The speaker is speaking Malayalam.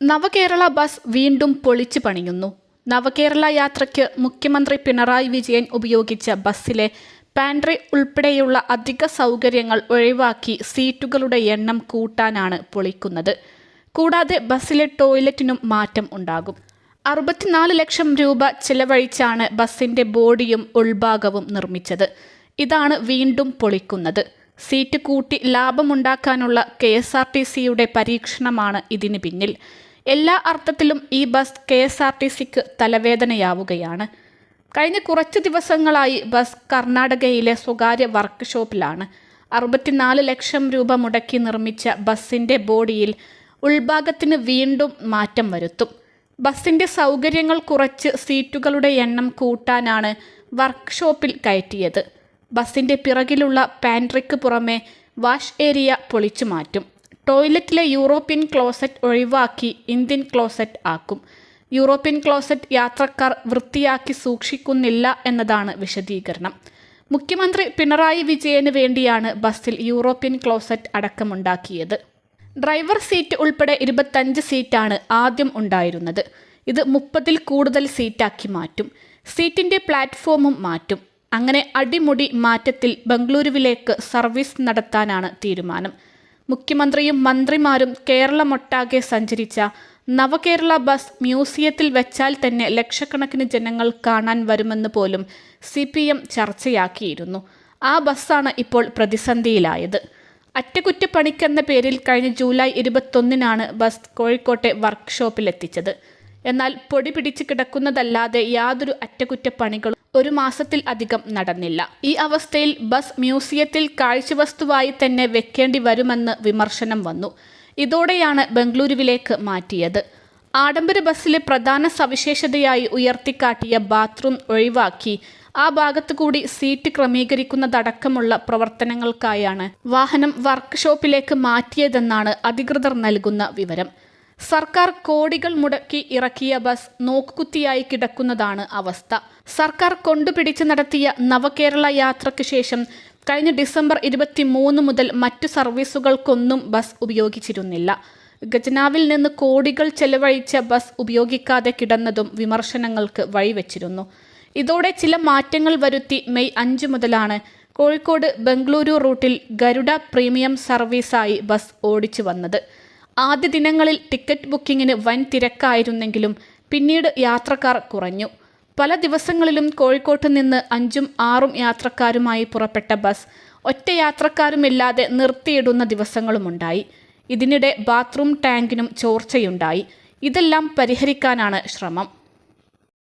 നവകേരള ബസ് വീണ്ടും പൊളിച്ചു പണിയുന്നു. നവകേരള യാത്രയ്ക്ക് മുഖ്യമന്ത്രി പിണറായി വിജയൻ ഉപയോഗിച്ച ബസ്സിലെ പാൻട്രി ഉൾപ്പെടെയുള്ള അധിക സൗകര്യങ്ങൾ ഒഴിവാക്കി സീറ്റുകളുടെ എണ്ണം കൂട്ടാനാണ് പൊളിക്കുന്നത്. കൂടാതെ ബസ്സിലെ ടോയ്ലറ്റിനും മാറ്റം ഉണ്ടാകും. അറുപത്തിനാല് ലക്ഷം രൂപ ചിലവഴിച്ചാണ് ബസ്സിന്റെ ബോഡിയും ഉൾഭാഗവും നിർമ്മിച്ചത്. ഇതാണ് വീണ്ടും പൊളിക്കുന്നത്. സീറ്റ് കൂട്ടി ലാഭമുണ്ടാക്കാനുള്ള കെ എസ് ആർ ടി സിയുടെ പരീക്ഷണമാണ് ഇതിന് പിന്നിൽ. എല്ലാ അർത്ഥത്തിലും ഈ bus K S R T സിക്ക് തലവേദനയാവുകയാണ്. കഴിഞ്ഞ കുറച്ച് ദിവസങ്ങളായി ബസ് കർണാടകയിലെ സ്വകാര്യ വർക്ക്ഷോപ്പിലാണ്. അറുപത്തിനാല് ലക്ഷം രൂപ മുടക്കി നിർമ്മിച്ച ബസ്സിന്റെ ബോഡിയിൽ ഉൾഭാഗത്തിന് വീണ്ടും മാറ്റം വരുത്തും. ബസ്സിന്റെ സൗകര്യങ്ങൾ കുറച്ച് സീറ്റുകളുടെ എണ്ണം കൂട്ടാനാണ് വർക്ക്ഷോപ്പിൽ കയറ്റിയത്. ബസ്സിന്റെ പിറകിലുള്ള പാൻട്രിക്ക് പുറമെ വാഷ് ഏരിയ പൊളിച്ചു മാറ്റും ടോയ്ലറ്റിലെ യൂറോപ്യൻ ക്ലോസറ്റ് ഒഴിവാക്കി ഇന്ത്യൻ ക്ലോസറ്റ് ആക്കും. യൂറോപ്യൻ ക്ലോസറ്റ് യാത്രക്കാർ വൃത്തിയാക്കി സൂക്ഷിക്കുന്നില്ല എന്നതാണ് വിശദീകരണം. മുഖ്യമന്ത്രി പിണറായി വിജയന് വേണ്ടിയാണ് ബസ്സിൽ യൂറോപ്യൻ ക്ലോസറ്റ് അടക്കമുണ്ടാക്കിയത്. ഡ്രൈവർ സീറ്റ് ഉൾപ്പെടെ ഇരുപത്തഞ്ച് സീറ്റാണ് ആദ്യം ഉണ്ടായിരുന്നത്. ഇത് മുപ്പതിൽ കൂടുതൽ സീറ്റാക്കി മാറ്റും. സീറ്റിന്റെ പ്ലാറ്റ്ഫോമും മാറ്റും. അങ്ങനെ അടിമുടി മാറ്റത്തിൽ ബംഗളൂരുവിലേക്ക് സർവീസ് നടത്താനാണ് തീരുമാനം. മുഖ്യമന്ത്രിയും മന്ത്രിമാരും കേരളമൊട്ടാകെ സഞ്ചരിച്ച നവകേരള ബസ് മ്യൂസിയത്തിൽ വെച്ചാൽ തന്നെ ലക്ഷക്കണക്കിന് ജനങ്ങൾ കാണാൻ വരുമെന്ന് പോലും സി പി എം ചർച്ചയാക്കിയിരുന്നു. ആ ബസ്സാണ് ഇപ്പോൾ പ്രതിസന്ധിയിലായത്. അറ്റകുറ്റപ്പണിക്കെന്ന പേരിൽ കഴിഞ്ഞ ജൂലൈ ഇരുപത്തൊന്നിനാണ് ബസ് കോഴിക്കോട്ടെ വർക്ക്ഷോപ്പിലെത്തിച്ചത്. എന്നാൽ പൊടി പിടിച്ച് കിടക്കുന്നതല്ലാതെ യാതൊരു അറ്റകുറ്റപ്പണികളും ഒരു മാസത്തിൽ അധികം നടന്നില്ല. ഈ അവസ്ഥയിൽ ബസ് മ്യൂസിയത്തിൽ കാഴ്ചവസ്തുവായി തന്നെ വെക്കേണ്ടി വരുമെന്ന് വിമർശനം വന്നു. ഇതോടെയാണ് ബംഗളൂരുവിലേക്ക് മാറ്റിയത്. ആഡംബര ബസ്സിലെ പ്രധാന സവിശേഷതയായി ഉയർത്തിക്കാട്ടിയ ബാത്റൂം ഒഴിവാക്കി. ആ ഭാഗത്തു കൂടി സീറ്റ് ക്രമീകരിക്കുന്നതടക്കമുള്ള പ്രവർത്തനങ്ങൾക്കായാണ് വാഹനം വർക്ക്ഷോപ്പിലേക്ക് മാറ്റിയതെന്നാണ് അധികൃതർ നൽകുന്ന വിവരം. സർക്കാർ കോടികൾ മുടക്കി ഇറക്കിയ ബസ് നോക്കുകുത്തിയായി കിടക്കുന്നതാണ് അവസ്ഥ. സർക്കാർ കൊണ്ടുപിടിച്ച് നടത്തിയ നവകേരള യാത്രയ്ക്ക് ശേഷം കഴിഞ്ഞ ഡിസംബർ ഇരുപത്തി മൂന്ന് മുതൽ മറ്റു സർവീസുകൾക്കൊന്നും ബസ് ഉപയോഗിച്ചിരുന്നില്ല. ഖജനാവിൽ നിന്ന് കോടികൾ ചെലവഴിച്ച ബസ് ഉപയോഗിക്കാതെ കിടന്നതും വിമർശനങ്ങൾക്ക് വഴിവെച്ചിരുന്നു. ഇതോടെ ചില മാറ്റങ്ങൾ വരുത്തി മെയ് അഞ്ച് മുതലാണ് കോഴിക്കോട് ബംഗളൂരു റൂട്ടിൽ ഗരുഡ പ്രീമിയം സർവീസായി ബസ് ഓടിച്ചു വന്നത്. ആദ്യ ദിനങ്ങളിൽ ടിക്കറ്റ് ബുക്കിങ്ങിന് വൻ തിരക്കായിരുന്നെങ്കിലും പിന്നീട് യാത്രക്കാർ കുറഞ്ഞു. പല ദിവസങ്ങളിലും കോഴിക്കോട്ട് നിന്ന് അഞ്ചും ആറും യാത്രക്കാരുമായി പുറപ്പെട്ട ബസ് ഒറ്റ യാത്രക്കാരുമില്ലാതെ നിർത്തിയിടുന്ന ദിവസങ്ങളുമുണ്ടായി. ഇതിനിടെ ബാത്റൂം ടാങ്കിനും ചോർച്ചയുണ്ടായി. ഇതെല്ലാം പരിഹരിക്കാനാണ് ശ്രമം.